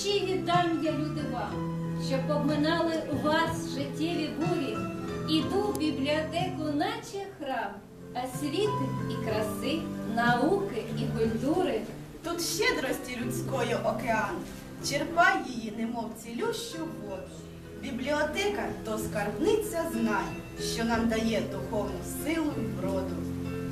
душі віддам я люди вам, щоб обминали у вас життєві бурі. Іду в бібліотеку, наче храм, освіти і краси, науки і культури. Тут щедрості людської океан, черпай її, немов цілющу воду. Бібліотека то скарбниця знань, що нам дає духовну силу й вроду.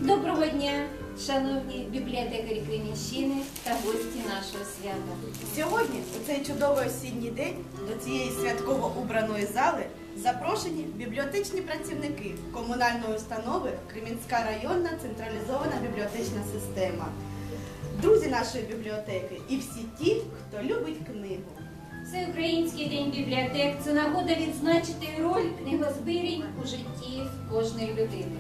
Доброго дня, шановні бібліотекарі Кремінщини та гості нашого свята. Сьогодні, у цей чудовий осінній день, до цієї святково убраної зали запрошені бібліотечні працівники комунальної установи Кремінська районна централізована бібліотечна система, друзі нашої бібліотеки і всі ті, хто любить книгу. Всеукраїнський день бібліотек це нагода відзначити роль книгозбирень у житті кожної людини.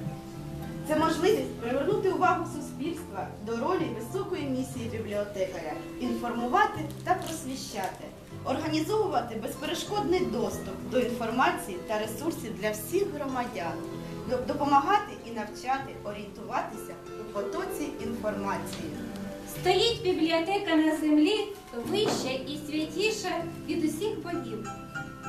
Це можливість привернути увагу суспільства до ролі високої місії бібліотекаря, інформувати та просвіщати, організовувати безперешкодний доступ до інформації та ресурсів для всіх громадян, допомагати і навчати орієнтуватися у потоці інформації. Стоїть бібліотека на землі вища і святіша від усіх богів.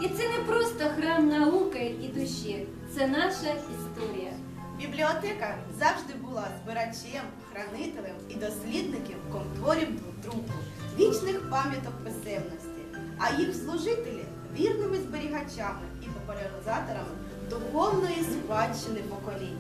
І це не просто храм науки і душі, це наша історія. Бібліотека завжди була збирачем, хранителем і дослідником комтворів друку, вічних пам'яток писемності, а їх служителі вірними зберігачами і популяризаторами духовної спадщини поколінь.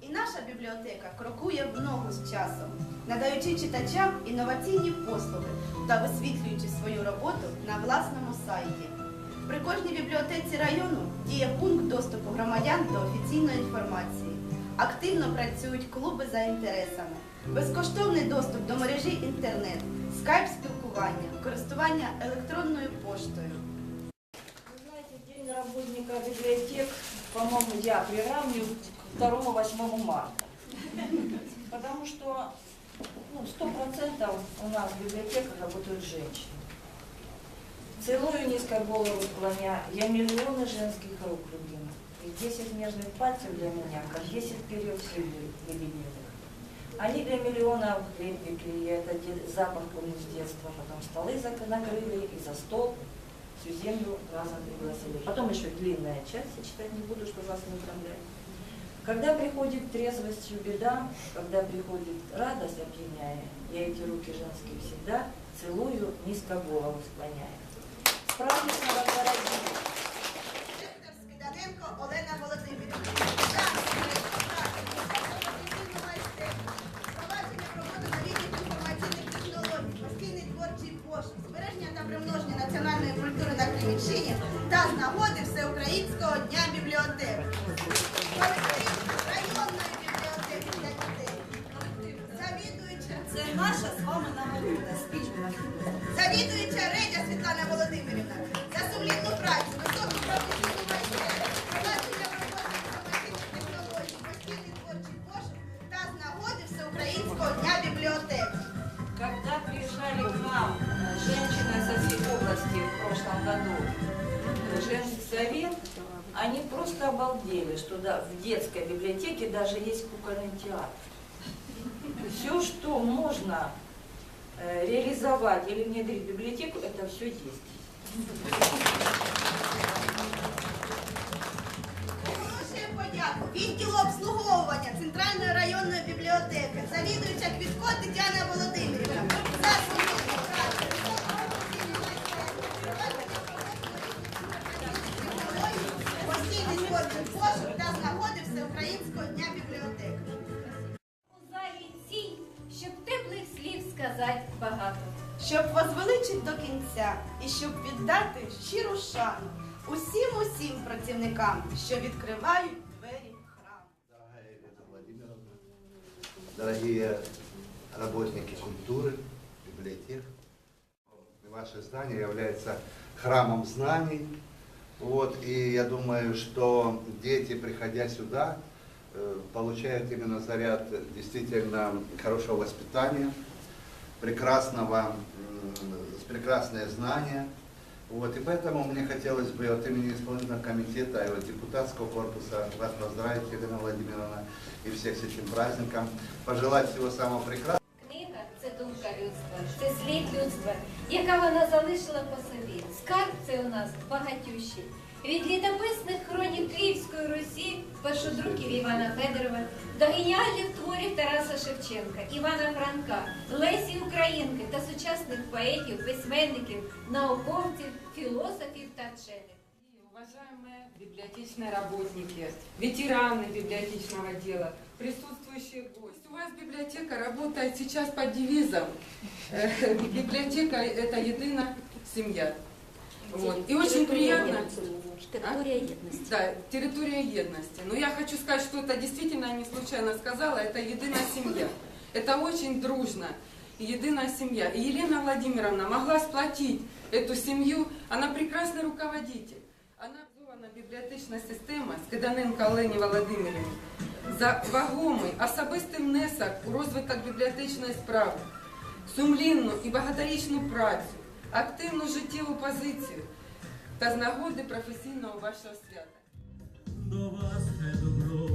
І наша бібліотека крокує в ногу з часом, надаючи читачам інноваційні послуги та висвітлюючи свою роботу на власному сайті. При кожній бібліотеці району діє пункт доступу громадян до офіційної інформації. Активно працюють клуби за інтересами, безкоштовний доступ до мережі інтернет, скайп-спілкування, користування електронною поштою. Вы знаете, День работника библиотек, по-моему, я приравниваю 2-8 марта. Потому ну, 100% у нас в библиотеках работают женщины. Целую низко голову склоня, я миллионы женских рук любимых. И 10 нежных пальцев для меня, как 10 перьев силы лебединых. Они для миллионов пекли, я это де- запах помню с детства, потом столы накрыли и за стол всю землю разом пригласили. Потом еще длинная часть, я читать не буду, чтобы вас не утомлять. Когда приходит трезвостью беда, когда приходит радость опьяняя, я эти руки женские всегда целую, низко голову склоняя. Вас, дорогие! Скиданенко Олена Володимирівна. наша з вами нагорода. Спіч Завідуюча Редя Світлана Володимирівна за сумлінну працю, високу професійну майстерність, впровадження роботи інформаційних технологій, постійний творчий пошук та з нагоди Всеукраїнського дня бібліотек. Когда приезжали к нам э, женщины со всей области в прошлом году, э, женский совет, они просто обалдели, что да, в детской библиотеке даже есть кукольный театр. Все, что можно э, реализовать или внедрить библиотеку, это все есть. Відділу обслуговування Центральної районної бібліотеки, завідуюча Квітко Тетяна Володимирівна віддати щиру шану усім усім працівникам, що відкривають двері храму. Дорогая Елена Владимировна, дорогие работники культуры, библиотек, ваше здание является храмом знаний. Вот, и я думаю, что дети, приходя сюда, э, получают именно заряд действительно хорошего воспитания, прекрасного, м, прекрасное знание. Вот, и поэтому мне хотелось бы от имени исполнительного комитета и от депутатского корпуса вас поздравить, Елена Владимировна, и всех с этим праздником, пожелать всего самого прекрасного. Книга це думка людства, це слід людства. яка вона залишила по собі. Скарб це у нас багатющий. Від літописних хронік Київської Русі, першодруків Івана Федорова, до геніальних творів Тараса Шевченка, Івана Франка, Лесі Українки та сучасних поетів, письменників, науковців, філософів та вчених. Уважаемые библиотечные работники, ветераны библиотечного дела, присутствующие гости. У вас библиотека работает сейчас под девизом э, «Библиотека – это единая семья». Вот. И очень приятно... Территория едности. Да, территория едности. Но я хочу сказать, что это действительно я не случайно сказала, это единая семья. Это очень дружно. И единая семья. И Елена Владимировна могла сплотить эту семью. Она прекрасный руководитель. Она образована бібліотечна система Скиданенко Олені Володимирівні за вагомий особистий внесок у розвиток бібліотечної справи, сумлінну і багаторічну працю, Активну життєву позицію та з нагоди професійного вашого свята. До вас хай добро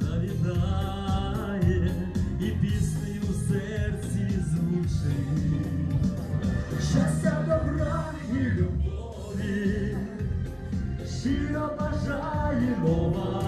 завітає і піснею в серці звучить. Щастя, добра і любові, щиро бажаємо вам.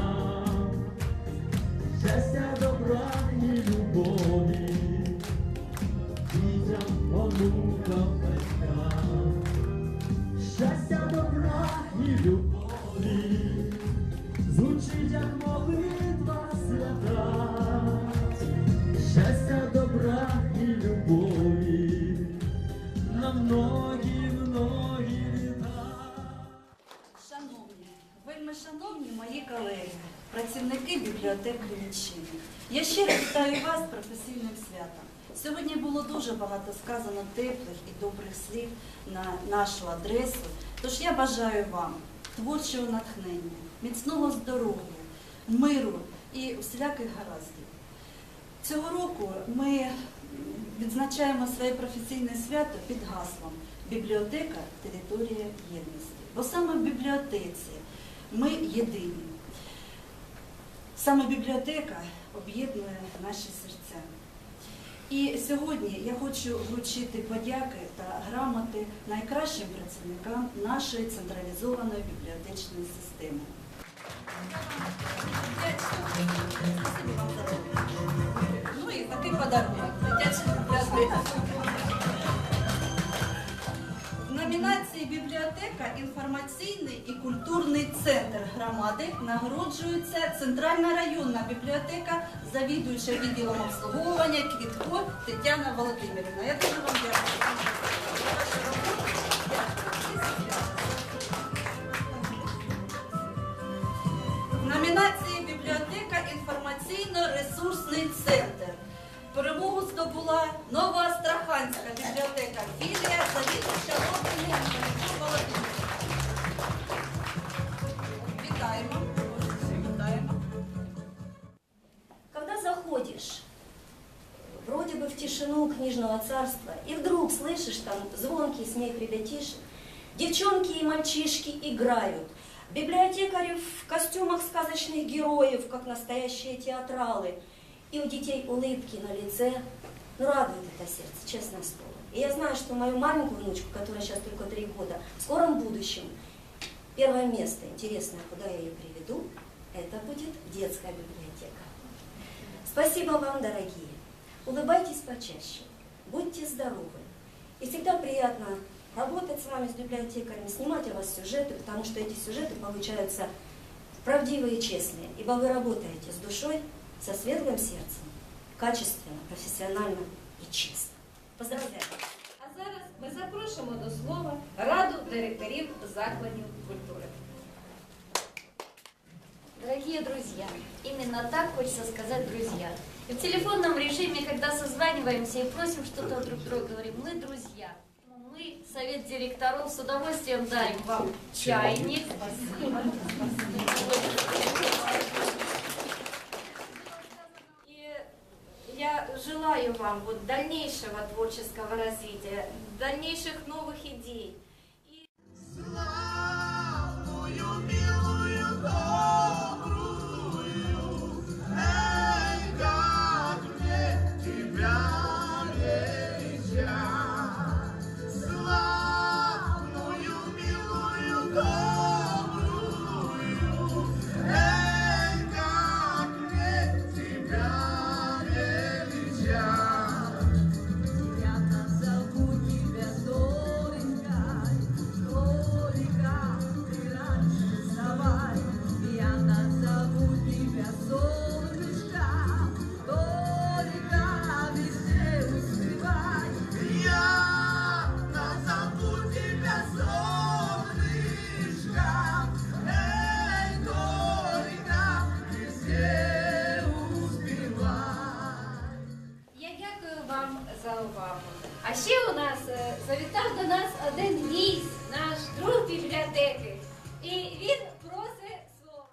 Вас професійним святом. Сьогодні було дуже багато сказано теплих і добрих слів на нашу адресу. Тож я бажаю вам творчого натхнення, міцного здоров'я, миру і всіляких гараздів. Цього року ми відзначаємо своє професійне свято під гаслом Бібліотека територія єдності. Бо саме в бібліотеці ми єдині. Саме бібліотека об'єднує наші серця. І сьогодні я хочу вручити подяки та грамоти найкращим працівникам нашої централізованої бібліотечної системи. Ну і такий подарунок. Дитячий бібліотека. Номінації бібліотека інформаційний і культурний центр громади нагороджується Центральна районна бібліотека, завідуюча відділом обслуговування Квітко Тетяна Володимирівна. Я дуже вам дякую. номінації бібліотека інформаційно-ресурсний центр. Перемогу здобула Новоастраханська бібліотека Вітаємо. Вітаємо. Когда заходишь вроде бы в тишину книжного царства, и вдруг слышишь там звонкий смех ребятишек, девчонки и мальчишки играют, библиотекари в костюмах сказочных героев, как настоящие театралы, и у детей улыбки на лице, ну радует это сердце, честное слово. И я знаю, что мою маленькую внучку, которая сейчас только три года, в скором будущем первое место интересное, куда я ее приведу, это будет детская библиотека. Спасибо вам, дорогие. Улыбайтесь почаще. Будьте здоровы. И всегда приятно работать с вами, с библиотекарями, снимать у вас сюжеты, потому что эти сюжеты получаются правдивые и честные. Ибо вы работаете с душой, со светлым сердцем, качественно, профессионально и честно. Поздравляю! А зараз ми запрошуємо до слова Раду директорів закладів культури. Дорогие друзья, именно так хочется сказать друзья. И в телефонном режиме, когда созваниваемся и просим что-то друг друга, говорим, мы друзья. Мы, совет директоров, с удовольствием дарим вам чайник. Спасибо. И Желаю вам вот дальнейшего творческого развития, дальнейших новых идей. за увагу. А ще у нас е, завітав до нас один гість, наш друг бібліотеки. І він просить слово.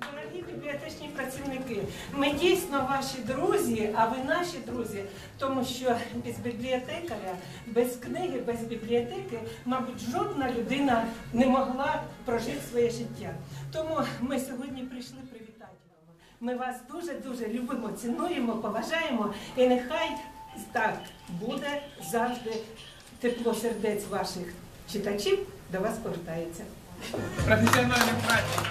Дорогі бібліотечні працівники, ми дійсно ваші друзі, а ви наші друзі, тому що без бібліотекаря, без книги, без бібліотеки, мабуть, жодна людина не могла прожити своє життя. Тому ми сьогодні прийшли привітати. Ми вас дуже-дуже любимо, цінуємо, поважаємо і нехай так буде завжди тепло сердець ваших читачів до вас повертається. профессиональным праздником.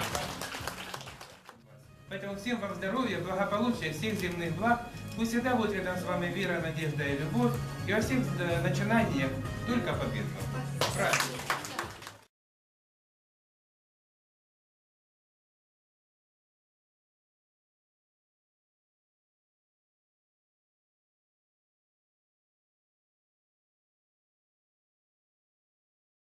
Поэтому всем вам здоровья, благополучия, всех земных благ. Пусть всегда будет рядом с вами вера, надежда и любовь. И во всех э, начинаниях только победа. Праздник.